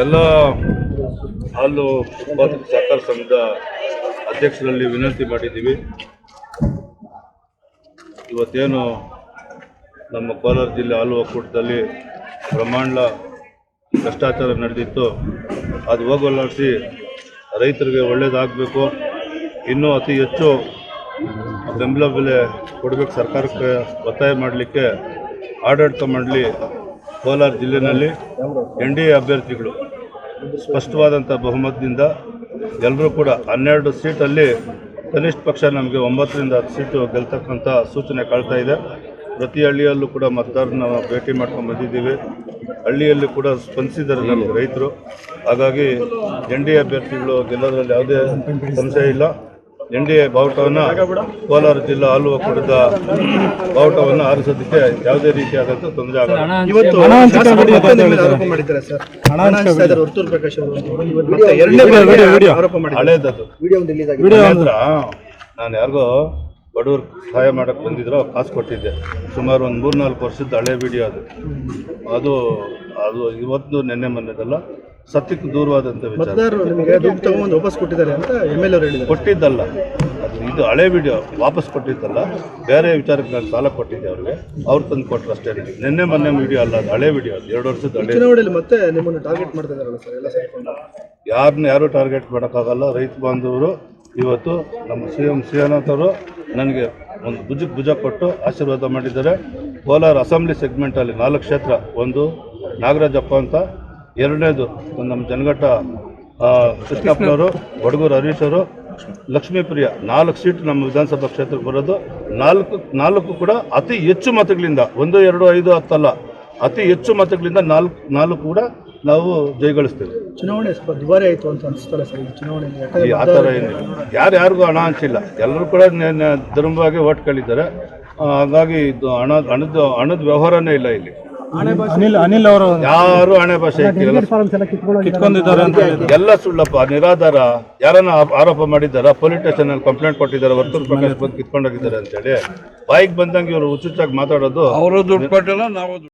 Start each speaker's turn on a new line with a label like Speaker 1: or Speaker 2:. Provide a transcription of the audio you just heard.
Speaker 1: ಎಲ್ಲ ಹಾಲು ಉತ್ಪಾದಕ ಸಹಕಾರ ಸಂಘದ ಅಧ್ಯಕ್ಷರಲ್ಲಿ ವಿನಂತಿ ಮಾಡಿದ್ದೀವಿ. ಇವತ್ತೇನು ನಮ್ಮ ಕೋಲಾರ ಜಿಲ್ಲೆ ಹಾಲು ಒಕ್ಕೂಟದಲ್ಲಿ ಬ್ರಹ್ಮಾಂಡ ಭ್ರಷ್ಟಾಚಾರ ನಡೆದಿತ್ತು. ಅದು ಹೋಗಲಾಡಿಸಿ ರೈತರಿಗೆ ಒಳ್ಳೆಯದಾಗಬೇಕು ಇನ್ನೂ ಅತಿ ಹೆಚ್ಚು ಬೆಂಬಲ ಬೆಲೆ ಕೊಡಬೇಕು ಸರ್ಕಾರಕ್ಕೆ ಒತ್ತಾಯ ಮಾಡಲಿಕ್ಕೆ ಆಡಳಿತ ಮಂಡಳಿ ಕೋಲಾರ ಜಿಲ್ಲೆಯಲ್ಲಿ ಎನ್ ಡಿ ಎ ಅಭ್ಯರ್ಥಿಗಳು ಸ್ಪಷ್ಟವಾದಂಥ ಬಹುಮತದಿಂದ ಎಲ್ಲರೂ ಕೂಡ ಹನ್ನೆರಡು ಸೀಟಲ್ಲಿ ಕನಿಷ್ಠ ಪಕ್ಷ ನಮಗೆ ಒಂಬತ್ತರಿಂದ ಹತ್ತು ಸೀಟು ಗೆಲ್ತಕ್ಕಂಥ ಸೂಚನೆ ಕಾಣ್ತಾ ಇದೆ. ಪ್ರತಿ ಹಳ್ಳಿಯಲ್ಲೂ ಕೂಡ ಮತದಾರನ ಭೇಟಿ ಮಾಡ್ಕೊಂಡು ಬಂದಿದ್ದೀವಿ. ಹಳ್ಳಿಯಲ್ಲಿ ಕೂಡ ಸ್ಪಂದಿಸಿದ್ದಾರೆ ನಮಗೆ ರೈತರು. ಹಾಗಾಗಿ ಎನ್ ಡಿ ಎ ಅಭ್ಯರ್ಥಿಗಳು ಗೆಲ್ಲೋದ್ರಲ್ಲಿ ಯಾವುದೇ ಸಂಶಯ ಇಲ್ಲ. ಎನ್ ಡಿ ಎ ಬಾವುಟವನ್ನು ಕೋಲಾರ ಜಿಲ್ಲಾ ಹಾಲು ಒಕ್ಕೂಟದ ಬಾವುಟವನ್ನು ಆರಿಸೋದಕ್ಕೆ ಯಾವುದೇ ರೀತಿಯಾದಂಥ ತೊಂದರೆ ಆಗಲ್ಲ.
Speaker 2: ಇವತ್ತು
Speaker 1: ಹಳೇದದು. ನಾನು ಯಾರಿಗೋ ಬಡವರು ಸಹಾಯ ಮಾಡಕ್ಕೆ ಬಂದಿದ್ರು ಕಾಸು ಕೊಟ್ಟಿದ್ದೆ. ಸುಮಾರು ಒಂದು ಮೂರು ನಾಲ್ಕು ವರ್ಷದ ಹಳೆ ವಿಡಿಯೋ ಅದು. ಅದು ಅದು ಇವತ್ತು ನೆನ್ನೆ ಮೊನ್ನೆದಲ್ಲ. ಸತ್ಯಕ್ಕೆ ದೂರವಾದಂಥ ವಿಚಾರ.
Speaker 2: ಮತದಾರರು ನಿಮಗೆ ದುಡ್ಡು ತಗೊಂಡು ವಾಪಸ್ ಕೊಟ್ಟಿದ್ದಾರೆ ಅಂತ ಎಂ ಎಲ್ ಅವರು ಹೇಳಿದ್ದಾರೆ.
Speaker 1: ಕೊಟ್ಟಿದ್ದಲ್ಲ. ಅದು ಇದು ಹಳೆ ವಿಡಿಯೋ ವಾಪಸ್ ಕೊಟ್ಟಿದ್ದಲ್ಲ. ಬೇರೆ ವಿಚಾರಕ್ಕೆ ನಾನು ಸಾಲ ಕೊಟ್ಟಿದ್ದೆ ಅವ್ರಿಗೆ. ಅವ್ರು ತಂದು ಕೊಟ್ಟರು ಅಷ್ಟೇ ನಿನ್ನೆ ಮೊನ್ನೆ ವಿಡಿಯೋ ಅಲ್ಲ ಅದು ಹಳೆ ವಿಡಿಯೋ ಅದು. ಎರಡು ವರ್ಷದ ಹಳೆ
Speaker 2: ಚುನಾವಣೆಯಲ್ಲಿ ಮತ್ತೆ ನಿಮ್ಮನ್ನು ಟಾರ್ಗೆಟ್ ಮಾಡ್ತಾ ಸರ್ ಎಲ್ಲ ಸೇರಿಕೊಂಡು.
Speaker 1: ಯಾರನ್ನ ಯಾರು ಟಾರ್ಗೆಟ್ ಮಾಡೋಕ್ಕಾಗಲ್ಲ. ರೈತ ಬಾಂಧವರು ಇವತ್ತು ನಮ್ಮ ಸಿ ಎಂ ಶ್ರೀನಾಥ್ ಅವರು ನನಗೆ ಒಂದು ಭುಜಕ್ಕೆ ಭುಜ ಕೊಟ್ಟು ಆಶೀರ್ವಾದ ಮಾಡಿದ್ದಾರೆ. ಕೋಲಾರ ಅಸೆಂಬ್ಲಿ ಸೆಗ್ಮೆಂಟಲ್ಲಿ ನಾಲ್ಕು ಕ್ಷೇತ್ರ. ಒಂದು ನಾಗರಾಜಪ್ಪ ಅಂತ ಎರಡನೇದು ನಮ್ಮ ಜನಘಟ್ಟ ಕೃಷ್ಣಪ್ಪನವರು ಬಡಗೂರು ಹರೀಶ್ ಅವರು ಲಕ್ಷ್ಮೀಪ್ರಿಯ ನಾಲ್ಕು ಸೀಟ್ ನಮ್ಮ ವಿಧಾನಸಭಾ ಕ್ಷೇತ್ರಕ್ಕೆ ಬರೋದು. ನಾಲ್ಕು ನಾಲ್ಕು ಕೂಡ ಅತಿ ಹೆಚ್ಚು ಮತಗಳಿಂದ ಒಂದು ಎರಡು ಐದು ಹತ್ತಲ್ಲ ಅತಿ ಹೆಚ್ಚು ಮತಗಳಿಂದ ನಾಲ್ಕು ನಾಲ್ಕು ಕೂಡ ನಾವು ಜಯಗಳಿಸ್ತೇವೆ.
Speaker 2: ಚುನಾವಣೆ ಸ್ವಲ್ಪ ದುಬಾರಿ ಆಯಿತು ಅಂತ ಅನಿಸ್ತಲ್ಲ ಸರ್ ಚುನಾವಣೆ
Speaker 1: ಆ ಥರ ಏನಿಲ್ಲ. ಯಾರು ಯಾರಿಗೂ ಹಣ ಹಂಚಿಲ್ಲ. ಎಲ್ಲರೂ ಕೂಡ ಧರ್ಮವಾಗಿ ಓಟ್ ಕೇಳಿದ್ದಾರೆ ಹಾಗಾಗಿ ಇದು ಹಣ ಹಣದ ಹಣದ ವ್ಯವಹಾರನೇ ಇಲ್ಲ ಇಲ್ಲಿ.
Speaker 3: ಅನಿಲ್ ಅನಿಲ್ ಅವರು
Speaker 1: ಯಾರು ಹಣೆ ಭಾಷೆ
Speaker 3: ಕಿತ್ಕೊಂಡಿದ್ದಾರೆ ಅಂತ ಹೇಳಿದ್ರು.
Speaker 1: ಎಲ್ಲ ಸುಳ್ಳಪ್ಪ ನಿರಾಧಾರ. ಯಾರನ್ನ ಆರೋಪ ಮಾಡಿದ್ದಾರ? ಪೊಲೀಸ್ ಸ್ಟೇಷನ್ ಅಲ್ಲಿ ಕಂಪ್ಲೇಂಟ್ ಕೊಟ್ಟಿದ್ದಾರೆ ವರ್ತೂರ್ ಪ್ರಕಾಶ್ ಬಂದು ಕಿತ್ಕೊಂಡೋಗಿದ್ದಾರೆ ಅಂತೇಳಿ. ಬಾಯಿಗೆ ಬಂದಂಗೆ ಇವರು ಹುಚ್ಚುಚ್ಚಾಗಿ ಮಾತಾಡೋದು.
Speaker 4: ಅವರು ದುಡ್ಡು ಕೊಟ್ಟಿಲ್ಲ ನಾವು